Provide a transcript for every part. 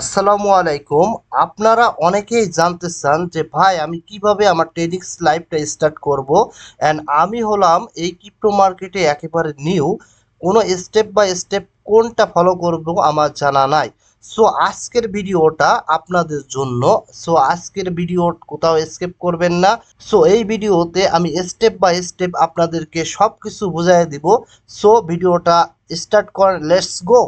আসসালামু আলাইকুম। আপনারা অনেকেই জানতে চান যে, ভাই, আমি কীভাবে আমার ট্রেডিংস লাইফটা স্টার্ট করব? অ্যান্ড আমি হলাম এই ক্রিপ্টো মার্কেটে একেবারে নিউ কোনো স্টেপ বাই স্টেপ কোনটা ফলো করব আমার জানা নাই। সো আজকের ভিডিওটা আপনাদের জন্য। সো আজকের ভিডিও কোথাও স্কেপ করবেন না। সো এই ভিডিওতে আমি স্টেপ বাই স্টেপ আপনাদেরকে সব কিছু বুঝাই দিব। সো ভিডিওটা স্টার্ট করেন লেটস গো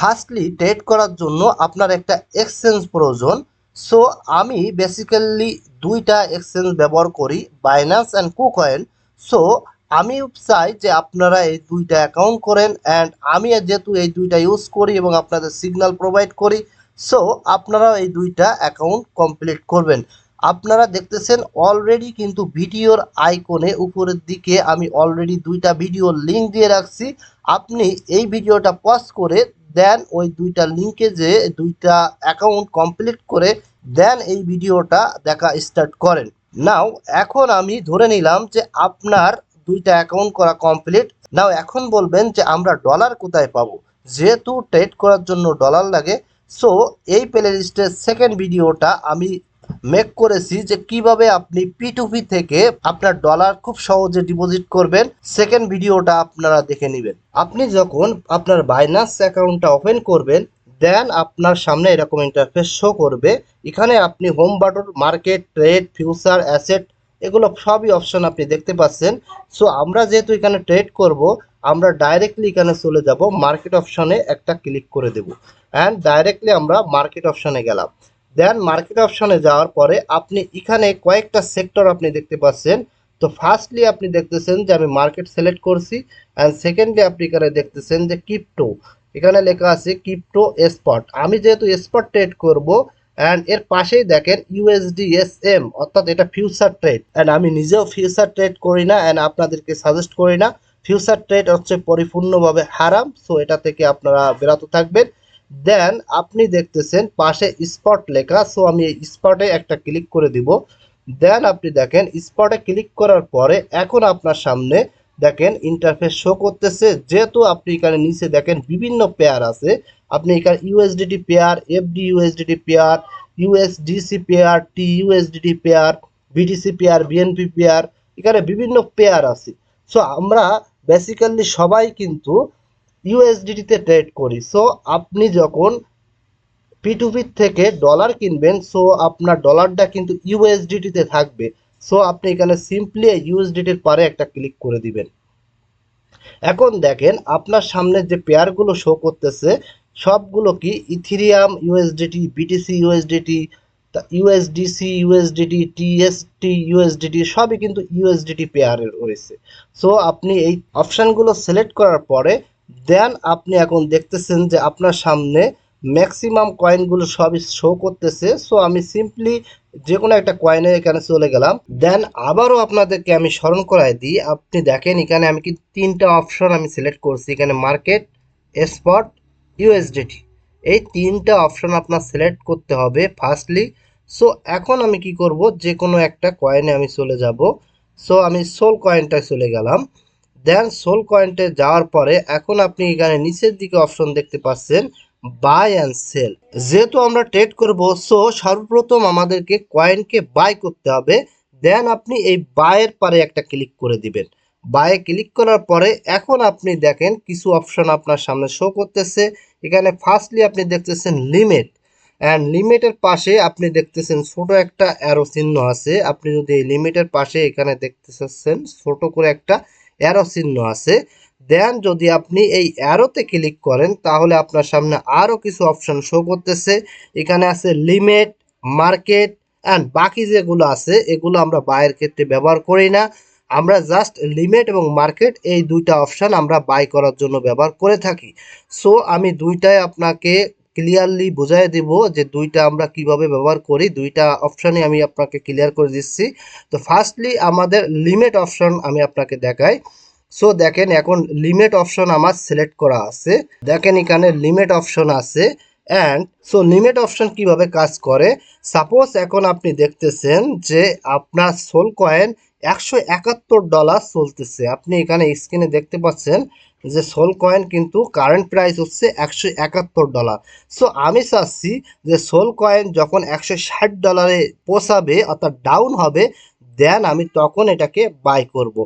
ফার্স্টলি ট্রেড করার জন্য আপনার একটা এক্সচেঞ্জ প্রয়োজন। সো আমি বেসিক্যালি দুইটা এক্সচেঞ্জ ব্যবহার করি বাইন্যান্স অ্যান্ড কুকয়েন সো আমি চাই যে আপনারা এই দুইটা অ্যাকাউন্ট করেন অ্যান্ড আমি যেহেতু এই দুইটা ইউজ করি এবং আপনাদের সিগন্যাল প্রোভাইড করি সো আপনারাও এই দুইটা অ্যাকাউন্ট কমপ্লিট করবেন। আপনারা দেখতেছেন অলরেডি কিন্তু ভিডিওর আইকনে উপরের দিকে আমি অলরেডি দুইটা ভিডিওর লিঙ্ক দিয়ে রাখছি। আপনি এই ভিডিওটা পজ করে দেন ওই দুইটা লিঙ্কে যে দুইটা অ্যাকাউন্ট কমপ্লিট করে দেন এই ভিডিওটা দেখা স্টার্ট করেন। নাও এখন আমি ধরে নিলাম যে আপনার দুইটা অ্যাকাউন্ট করা কমপ্লিট নাও এখন বলবেন যে আমরা ডলার কোথায় পাবো? যেহেতু ট্রেড করার জন্য ডলার লাগে সো এই প্লে লিস্টের সেকেন্ড ভিডিওটা আমি মেক করেছি যে কীভাবে আপনি পি থেকে আপনার ডলার খুব সহজে ডিপোজিট করবেন। সেকেন্ড ভিডিওটা আপনারা দেখে নেবেন। আপনি যখন আপনার বাইনান্স অ্যাকাউন্টটা ওপেন করবেন দেন আপনার সামনে এরকম ইন্টারফেস শো করবে। এখানে আপনি home button market trade future asset এগুলো সবই অপশন আপনি দেখতে পাচ্ছেন। সো আমরা যেহেতু এখানে ট্রেড করব, আমরা ডাইরেক্টলি এখানে চলে যাব মার্কেট অপশনে একটা ক্লিক করে দেব। অ্যান্ড ডাইরেক্টলি আমরা মার্কেট অপশনে গেলাম। দেন মার্কেট অপশনে যাওয়ার পরে আপনি এখানে কয়েকটা সেক্টর আপনি দেখতে পাচ্ছেন। তো ফার্স্টলি আপনি দেখতেছেন যে আমি মার্কেট সিলেক্ট করছি অ্যান্ড সেকেন্ডলি আপনি এখানে দেখতেছেন যে ক্রিপ্টো এখানে লেখা আছে ক্রিপ্টো স্পট আমি যেহেতু স্পট ট্রেড করব অ্যান্ড এর পাশেই দেখেন ইউএসডি এস এম অর্থাৎ এটা ফিউচার ট্রেড অ্যান্ড আমি নিজেও ফিউচার ট্রেড করি না অ্যান্ড আপনাদেরকে সাজেস্ট করি না। ফিউচার ট্রেড হচ্ছে পরিপূর্ণভাবে হারাম সো এটা থেকে আপনারা বিরত থাকবেন। দেন আপনি দেখতেছেন পাশে স্পট লেখা সো আমি এই স্পটে একটা ক্লিক করে দিব। দেন আপনি দেখেন স্পটে ক্লিক করার পরে এখন আপনার সামনে দেখেন ইন্টারফেস শো করতেছে। যেহেতু আপনি এখানে নিচে দেখেন বিভিন্ন পেয়ার আছে। আপনি এখানে USDT pair FD USDT pair USDC pair T USDT pair BTC pair BNB pair এখানে বিভিন্ন পেয়ার আছে। সো আমরা বেসিক্যালি সবাই কিন্তু ইউএসডিটিতে ট্রেড করি। সো আপনি যখন পিটুপি থেকে ডলার কিনবেন সো আপনার ডলারটা কিন্তু ইউএসডিটিতে থাকবে। সো আপনি এখানে সিম্পলি ইউএসডিটির পারে একটা ক্লিক করে দিবেন। এখন দেখেন, আপনার সামনে যে পেয়ারগুলো শো করতেছে, সবগুলো কি Ethereum USDT BTC USDT USDC USDT TST USDT সবই কিন্তু ইউএসডিটি পেয়ারের রয়েছে। সো আপনি এই অপশানগুলো সিলেক্ট করার পরে দেন আপনি এখন দেখতেছেন যে আপনার সামনে ম্যাক্সিমাম কয়েনগুলো সবই শো করতেছে। সো আমি সিম্পলি যে কোনো একটা কয়েনে এখানে চলে গেলাম। দেন আবারও আপনাদেরকে আমি স্মরণ করাই দিই, আপনি দেখেন এখানে আমি কিন্তু তিনটা অপশন আমি সিলেক্ট করছি। এখানে মার্কেট স্পট ইউএসডিটি এই তিনটা অপশন আপনার সিলেক্ট করতে হবে ফার্স্টলি সো এখন আমি কি করব? যে কোনো একটা কয়েনে আমি চলে যাব। সো আমি সোল কয়েনটায় চলে গেলাম। দেন সোল কয়েন্টে যাওয়ার পরে এখন আপনি এখানে নিচের দিকে অপশন দেখতে পাচ্ছেন বাই অ্যান্ড সেল যেহেতু আমরা ট্রেড করব সো সর্বপ্রথম আমাদেরকে কয়েনকে বাই করতে হবে। দেন আপনি এই বায়ের পারে একটা ক্লিক করে দিবেন। বায়ে ক্লিক করার পরে এখন আপনি দেখেন কিছু অপশন আপনার সামনে শো করতেছে। এখানে ফার্স্টলি আপনি দেখতেছেন লিমিট অ্যান্ড লিমিটের পাশে আপনি দেখতেছেন ছোট একটা অ্যারো চিহ্ন আছে। আপনি যদি এই লিমিটের পাশে এখানে দেখতে চাচ্ছেন ছোট করে একটা অ্যারো চিহ্ন আছে। দেন যদি আপনি এই অ্যারোতে ক্লিক করেন, তাহলে আপনার সামনে আরও কিছু অপশান শো করতেছে। এখানে আছে লিমিট মার্কেট অ্যান্ড বাকি যেগুলো আছে, এগুলো আমরা বাইয়ের ক্ষেত্রে ব্যবহার করি না। আমরা জাস্ট লিমিট এবং মার্কেট এই দুইটা অপশান আমরা বাই করার জন্য ব্যবহার করে থাকি। সো আমি দুইটাই আপনাকে ক্লিয়ারলি বুঝাই দিব যে দুইটা আমরা কীভাবে ব্যবহার করি, দুইটা অপশানই আমি আপনাকে ক্লিয়ার করে দিচ্ছি। তো ফার্স্টলি আমাদের লিমিট অপশন আমি আপনাকে দেখাই। সো দেখেন এখন লিমিট অপশন আমার সিলেক্ট করা আছে। দেখেন এখানে লিমিট অপশন আছে অ্যান্ড সো লিমিট অপশন কীভাবে কাজ করে? সাপোজ এখন আপনি দেখতেছেন যে আপনার সোল কয়েন একশো একাত্তর ডলার চলতেছে। আপনি এখানে স্ক্রিনে দেখতে পাচ্ছেন যে সোল কয়েন কিন্তু কারেন্ট প্রাইস হচ্ছে একশো একাত্তর ডলার। সো আমি চাচ্ছি যে সোল কয়েন যখন একশো ষাট ডলারে পোষাবে অর্থাৎ ডাউন হবে দেন আমি তখন এটাকে বাই করব।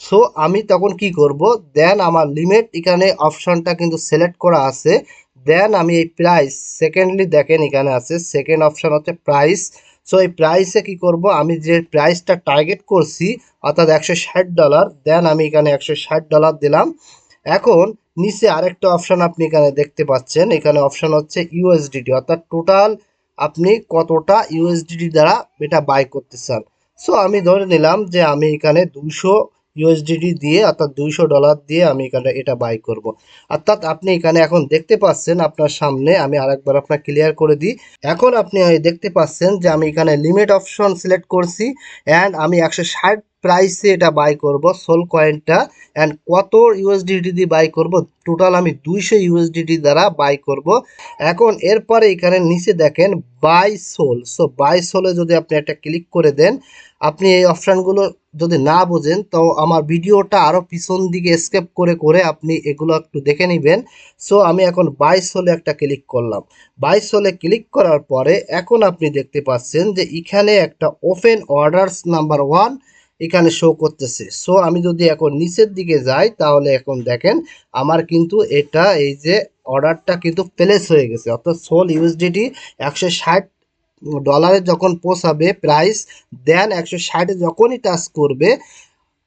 সো আমি তখন কি করব? দেন আমার লিমিট এখানে অপশনটা কিন্তু সিলেক্ট করা আছে। দেন আমি এই প্রাইস সেকেন্ডলি দেখেন এখানে আছে সেকেন্ড অপশন হচ্ছে প্রাইস সো এই প্রাইসে কি করব? আমি যে প্রাইসটা টার্গেট করছি, অর্থাৎ একশো ষাট ডলার দেন আমি এখানে একশো ষাট ডলার দিলাম। এখন নিচে আরেকটা অপশান আপনি এখানে দেখতে পাচ্ছেন। এখানে অপশান হচ্ছে ইউএসডিটি অর্থাৎ টোটাল আপনি কতটা ইউএসডিটি দ্বারা এটা বাই করতে চান। সো আমি ধরে নিলাম যে আমি এখানে দুশো ইউএসডিটি দিয়ে, অর্থাৎ দুইশো ডলার দিয়ে আমি এখানে এটা বাই করব। অর্থাৎ আপনি এখানে এখন দেখতে পাচ্ছেন আপনার সামনে, আমি আরেকবার আপনার ক্লিয়ার করে দিই। এখন আপনি দেখতে পাচ্ছেন যে আমি এখানে লিমিট অপশন সিলেক্ট করছি অ্যান্ড আমি একশো ষাট প্রাইসে এটা বাই করব সোল কয়েনটা অ্যান্ড কত ইউএসডিটি দিয়ে বাই করব টোটাল আমি দুইশো ইউএসডিটি দ্বারা বাই করব। এখন এরপরে এখানে নিচে দেখেন বাই সোল সো বাই সোলে যদি আপনি একটা ক্লিক করে দেন, আপনি এই অপশানগুলো যদি না বোঝেন, তো আমার ভিডিওটা আরও পিছন দিকে স্কেপ করে করে আপনি এগুলো একটু দেখে নেবেন। সো আমি এখন বাইশ হলে একটা ক্লিক করলাম। বাইশ হলে ক্লিক করার পরে এখন আপনি দেখতে পাচ্ছেন যে এখানে একটা ওপেন অর্ডারস নাম্বার ওয়ান এখানে শো করতেছে। সো আমি যদি এখন নিচের দিকে যাই, তাহলে এখন দেখেন, আমার কিন্তু এটা এই যে অর্ডারটা কিন্তু প্লেস হয়ে গেছে। অর্থাৎ সোল ইউএসডিটি একশো ষাট ডলারে যখন পোষাবে প্রাইস দেন একশো ষাটে যখনই টাচ করবে,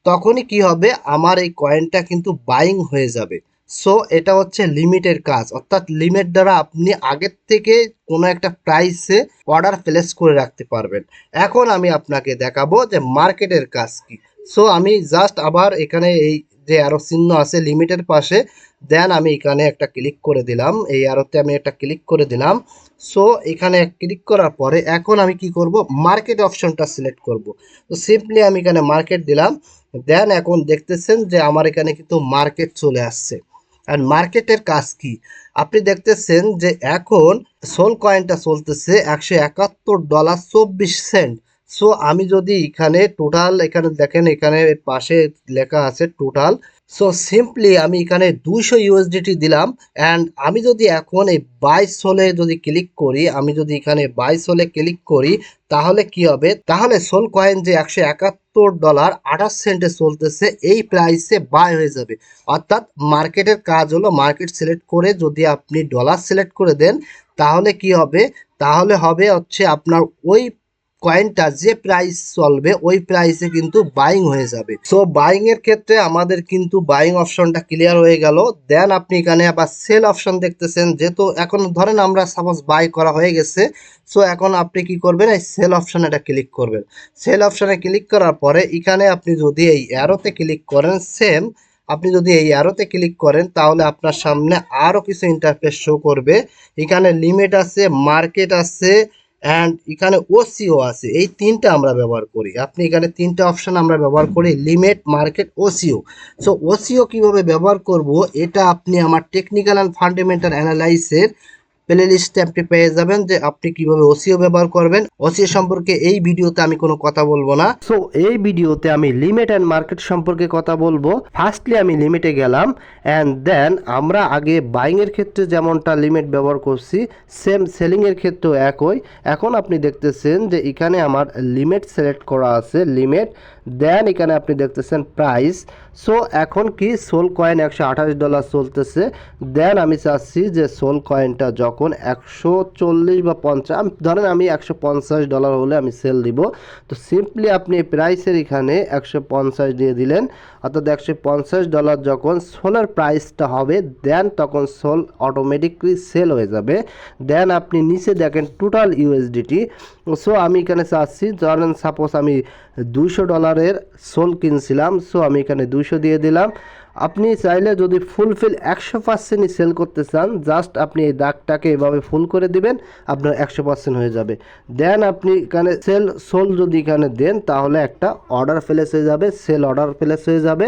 তখনই কি হবে? আমার এই কয়েনটা কিন্তু বাইং হয়ে যাবে। সো এটা হচ্ছে লিমিটের কাজ। অর্থাৎ লিমিট দ্বারা আপনি আগের থেকে কোনো একটা প্রাইসে অর্ডার প্লেস করে রাখতে পারবেন। এখন আমি আপনাকে দেখাবো যে মার্কেটের কাজ কি। সো আমি জাস্ট আবার এখানে এই যে আরও চিহ্ন আছে লিমিটের পাশে দেন আমি এখানে একটা ক্লিক করে দিলাম। এই আরোতে আমি একটা ক্লিক করে দিলাম। সো এখানে ক্লিক করার পরে এখন আমি কি করব? মার্কেট অপশনটা সিলেক্ট করব। তো সিম্পলি আমি এখানে মার্কেট দিলাম। দেন এখন দেখতেছেন যে আমার এখানে কিন্তু মার্কেট চলে আসছে। আর মার্কেটের কাজ কি? আপনি দেখতেছেন যে এখন সোল কয়েনটা চলতেছে একশো একাত্তর ডলার চব্বিশ সেন্ট। সো আমি যদি এখানে টোটাল এখানে দেখেন, এখানে পাশে লেখা আছে টোটাল সো সিম্পলি আমি এখানে দুইশো ইউএসডিটি দিলাম অ্যান্ড আমি যদি এখন এই বাইশ সোলে যদি ক্লিক করি, আমি যদি এখানে বাইশ সোলে ক্লিক করি, তাহলে কি হবে? তাহলে সোল কয়েন যে একশো একাত্তর ডলার আঠাশ সেন্টে চলতেছে, এই প্রাইসে বাই হয়ে যাবে। অর্থাৎ মার্কেটের কাজ হলো মার্কেট সিলেক্ট করে যদি আপনি ডলার সিলেক্ট করে দেন, তাহলে কি হবে? তাহলে হবে হচ্ছে আপনার ওই কয়েনটা যে প্রাইস চলবে, ওই প্রাইসে কিন্তু বাইং হয়ে যাবে। সো বাইং এর ক্ষেত্রে আমাদের কিন্তু বাইং অপশনটা ক্লিয়ার হয়ে গেল। দেন আপনি এখানে আবার সেল অপশন দেখতেছেন, যেহেতু এখন ধরেন আমরা সাপোজ বাই করা হয়ে গেছে সো এখন আপনি কি করবেন? এই সেল অপশনে এটা ক্লিক করবেন। সেল অপশনে ক্লিক করার পরে এখানে আপনি যদি এই অ্যারোতে ক্লিক করেন সেম আপনি যদি এই অ্যারোতে ক্লিক করেন, তাহলে আপনার সামনে আরও কিছু ইন্টারফেস শো করবে। এখানে লিমিট আছে মার্কেট আছে অ্যান্ড এখানে ওসিও আছে। এই তিনটা আমরা ব্যবহার করি। আপনি এখানে তিনটা অপশান আমরা ব্যবহার করি। Limit market OCO so OCO কীভাবে ব্যবহার করব? এটা আপনি আমার টেকনিক্যাল অ্যান্ড ফান্ডামেন্টাল অ্যানালাইসের প্লে লিস্টে আপনি পেয়ে যাবেন যে আপনি কীভাবে ওসিও ব্যবহার করবেন। ওসিও সম্পর্কে এই ভিডিওতে আমি কোনো কথা বলব না। সো এই ভিডিওতে আমি লিমিট অ্যান্ড মার্কেট সম্পর্কে কথা বলব। ফার্স্টলি আমি লিমিটে গেলাম অ্যান্ড দেন আমরা আগে বাইং এর ক্ষেত্রে যেমনটা লিমিট ব্যবহার করছি সেম সেলিং এর ক্ষেত্রেও একই। এখন আপনি দেখতেছেন যে এখানে আমার লিমিট সিলেক্ট করা আছে লিমিট দেন এখানে আপনি দেখতেছেন প্রাইস সো এখন কি সোল কয়েন একশো আঠাশ ডলার চলতেছে। দেন আমি চাচ্ছি যে সোল কয়েনটা যখন একশো চল্লিশ বা পঞ্চাশ ধরেন আমি একশো পঞ্চাশ ডলার হলে আমি সেল দিব। তো সিম্পলি আপনি প্রাইসের এখানে একশো পঞ্চাশ দিয়ে দিলেন। অর্থাৎ একশো পঞ্চাশ ডলার যখন সোলার প্রাইসটা হবে দেন তখন সোল অটোমেটিকলি সেল হয়ে যাবে। দেন আপনি নিচে দেখেন টোটাল ইউএসডিটি সো আমি এখানে চাচ্ছি, ধরেন সাপোজ আমি দুশো ডলারের সোল কিনছিলাম সো আমি এখানে দুশো দিয়ে দিলাম। আপনি চাইলে যদি ফুলফিল একশো পার্সেন্টই সেল করতে চান জাস্ট আপনি এই দাগটাকে এভাবে ফুল করে দিবেন, আপনার একশো পার্সেন্ট হয়ে যাবে। দেন আপনি এখানে সেল সোল যদি এখানে দেন, তাহলে একটা অর্ডার প্লেস হয়ে যাবে সেল অর্ডার প্লেস হয়ে যাবে।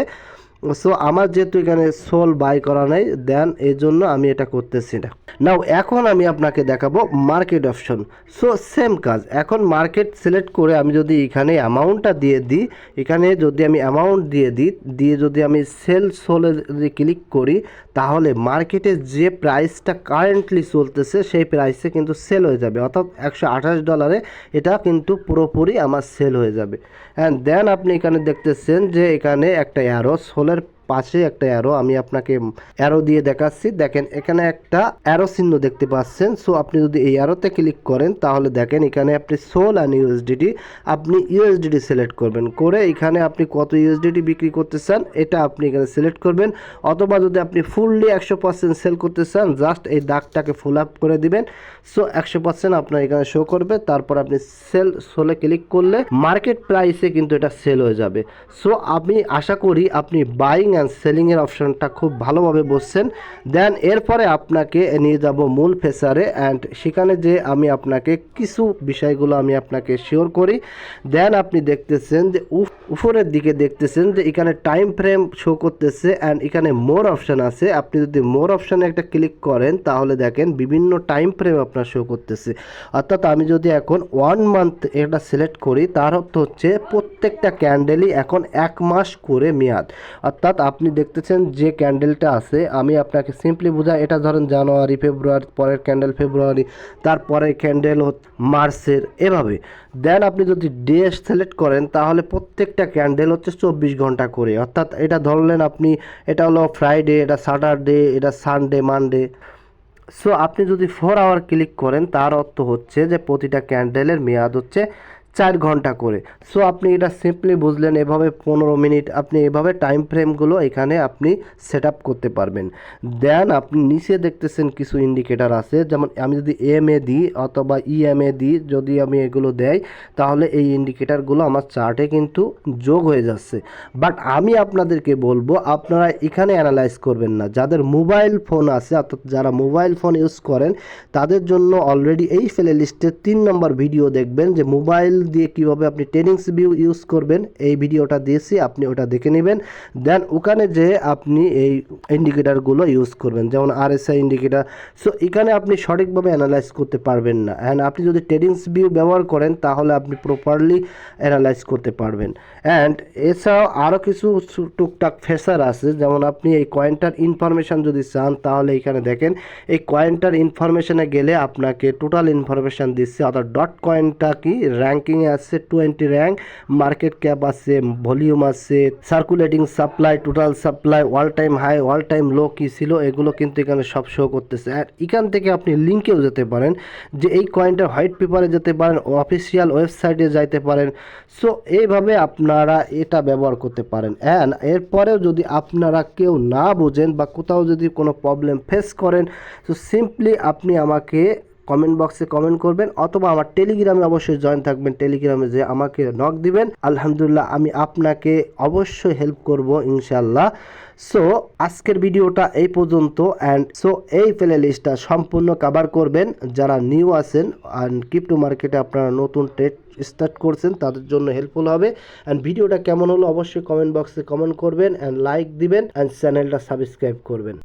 সো আমার যেহেতু এখানে সোল বাই করা নেই দেন এই জন্য আমি এটা করতেছি না। নাও এখন আমি আপনাকে দেখাবো মার্কেট অপশন সো সেম কাজ। এখন মার্কেট সিলেক্ট করে আমি যদি এখানে অ্যামাউন্টটা দিয়ে দিই, এখানে যদি আমি অ্যামাউন্ট দিয়ে দিই, দিয়ে যদি আমি সেল সোলে যদি ক্লিক করি, তাহলে মার্কেটে যে প্রাইসটা কারেন্টলি চলতেছে, সেই প্রাইসে কিন্তু সেল হয়ে যাবে। অর্থাৎ একশো আঠাশ ডলারে এটা কিন্তু পুরোপুরি আমার সেল হয়ে যাবে। অ্যান্ড দেন আপনি এখানে দেখতেছেন যে এখানে একটা অ্যারো সোলের পাশে একটা অ্যারো আমি আপনাকে অ্যারো দিয়ে দেখাচ্ছি। দেখেন, এখানে একটা অ্যারো চিহ্ন দেখতে পাচ্ছেন। সো আপনি যদি এই অ্যারোতে ক্লিক করেন, তাহলে দেখেন, এখানে আপনি সোল অ্যান্ড ইউএসডিটি আপনি ইউএসডিটি সিলেক্ট করবেন। করে এখানে আপনি কত ইউএসডিটি বিক্রি করতে চান, এটা আপনি এখানে সিলেক্ট করবেন। অথবা যদি আপনি ফুললি একশো পার্সেন্ট সেল করতে চান জাস্ট এই দাগটাকে ফুল আপ করে দিবেন। সো একশো পার্সেন্ট আপনার এখানে শো করবে। তারপর আপনি সেল সোলে ক্লিক করলে মার্কেট প্রাইসে কিন্তু এটা সেল হয়ে যাবে। সো আমি আশা করি আপনি বাইং অ্যান্ড সেলিংয়ের অপশনটা খুব ভালোভাবে বসছেন। দেন এরপরে আপনাকে নিয়ে যাব মূল ফেসারে অ্যান্ড সেখানে যে আমি আপনাকে কিছু বিষয়গুলো আমি আপনাকে শিওর করি। দেন আপনি দেখতেছেন যে উপরের দিকে দেখতেছেন যে এখানে টাইম ফ্রেম শো করতেছে অ্যান্ড এখানে মোর অপশন আছে। আপনি যদি মোর অপশানে একটা ক্লিক করেন, তাহলে দেখেন বিভিন্ন টাইম ফ্রেম আপনার শো করতেছে। অর্থাৎ আমি যদি এখন ওয়ান মান্থ এটা সিলেক্ট করি, তার অর্থ হচ্ছে প্রত্যেকটা ক্যান্ডেলই এখন এক মাস করে মেয়াদ। অর্থাৎ আপনি দেখতেছেন যে ক্যান্ডেলটা আছে, আমি আপনাকে সিম্পলি বোঝাই, এটা ধরেন জানুয়ারি, ফেব্রুয়ারি, পরের ক্যান্ডেল ফেব্রুয়ারি তারপরে ক্যান্ডেল মার্চের, এভাবে। দেন আপনি যদি ডে সিলেক্ট করেন, তাহলে প্রত্যেকটা ক্যান্ডেল হচ্ছে চব্বিশ ঘণ্টা করে। অর্থাৎ এটা ধরলেন আপনি, এটা হলো ফ্রাইডে এটা স্যাটারডে এটা সানডে মানডে সো আপনি যদি ফোর আওয়ার ক্লিক করেন, তার অর্থ হচ্ছে যে প্রতিটা ক্যান্ডেলের মেয়াদ হচ্ছে চার ঘণ্টা করে। সো আপনি এটা সিম্পলি বুঝলেন, এভাবে পনেরো মিনিট আপনি এভাবে টাইম ফ্রেমগুলো এখানে আপনি সেট আপ করতে পারবেন। দেন আপনি নিচে দেখতেছেন কিছু ইন্ডিকেটার আছে, যেমন আমি যদি এম এ দিই অথবা ইএমএ দিই, যদি আমি এগুলো দেই, তাহলে এই ইন্ডিকেটারগুলো আমার চার্টে কিন্তু যোগ হয়ে যাচ্ছে। বাট আমি আপনাদেরকে বলব, আপনারা এখানে অ্যানালাইজ করবেন না। যাদের মোবাইল ফোন আছে, অর্থাৎ যারা মোবাইল ফোন ইউজ করেন, তাদের জন্য অলরেডি এই প্লে লিস্টের তিন নম্বর ভিডিও দেখবেন, যে মোবাইল দিয়ে কীভাবে আপনি ট্রেনিংস ভিউ ইউজ করবেন, এই ভিডিওটা দিয়েছি, আপনি ওটা দেখে নেবেন। দেন ওখানে যে আপনি এই ইন্ডিকেটারগুলো ইউজ করবেন, যেমন আরএসআই ইন্ডিকেটার সো এখানে আপনি সঠিকভাবে অ্যানালাইজ করতে পারবেন না। অ্যান্ড আপনি যদি ট্রেডিংস ভিউ ব্যবহার করেন, তাহলে আপনি প্রপারলি অ্যানালাইজ করতে পারবেন। অ্যান্ড এছাড়াও আরও কিছু টুকটাক ফেসার আছে, যেমন আপনি এই কয়েনটার ইনফরমেশান যদি চান, তাহলে এখানে দেখেন, এই কয়েনটার ইনফরমেশনে গেলে আপনাকে টোটাল ইনফরমেশান দিচ্ছে, অর্থাৎ ডট কয়েনটা কি র্যাঙ্কিংয়ে আছে টোয়েন্টি র্যাঙ্ক মার্কেট ক্যাপ আছে ভলিউম আছে circulating supply total supply all time high all time low কী ছিল এগুলো কিন্তু এখানে সব শো করতেছে। আর এখান থেকে আপনি লিঙ্কেও যেতে পারেন, যে এই কয়েনটা হোয়াইট পেপারে যেতে পারেন অফিসিয়াল ওয়েবসাইটে যাইতে পারেন। সো এইভাবে আপনারা এটা ব্যবহার করতে পারেন। অ্যান্ড এরপরেও যদি আপনারা কেউ না বোঝেন বা কোথাও যদি কোনো প্রবলেম ফেস করেন সো সিম্পলি আপনি আমাকে কমেন্ট বক্সে কমেন্ট করবেন, অথবা আমার টেলিগ্রামে অবশ্যই জয়েন থাকবেন। টেলিগ্রামে যে আমাকে নক দিবেন, আলহামদুলিল্লাহ আমি আপনাকে অবশ্যই হেল্প করব ইনশাল্লাহ সো আজকের ভিডিওটা এই পর্যন্ত অ্যান্ড সো এই প্লে লিস্টটা সম্পূর্ণ কভার করবেন। যারা নিউ আছেন অ্যান্ড ক্রিপ্টো মার্কেটে আপনারা নতুন ট্রেড স্টার্ট করছেন, তাদের জন্য হেল্পফুল হবে। অ্যান্ড ভিডিওটা কেমন হলো, অবশ্যই কমেন্ট বক্সে কমেন্ট করবেন অ্যান্ড লাইক দিবেন অ্যান্ড চ্যানেলটা সাবস্ক্রাইব করবেন।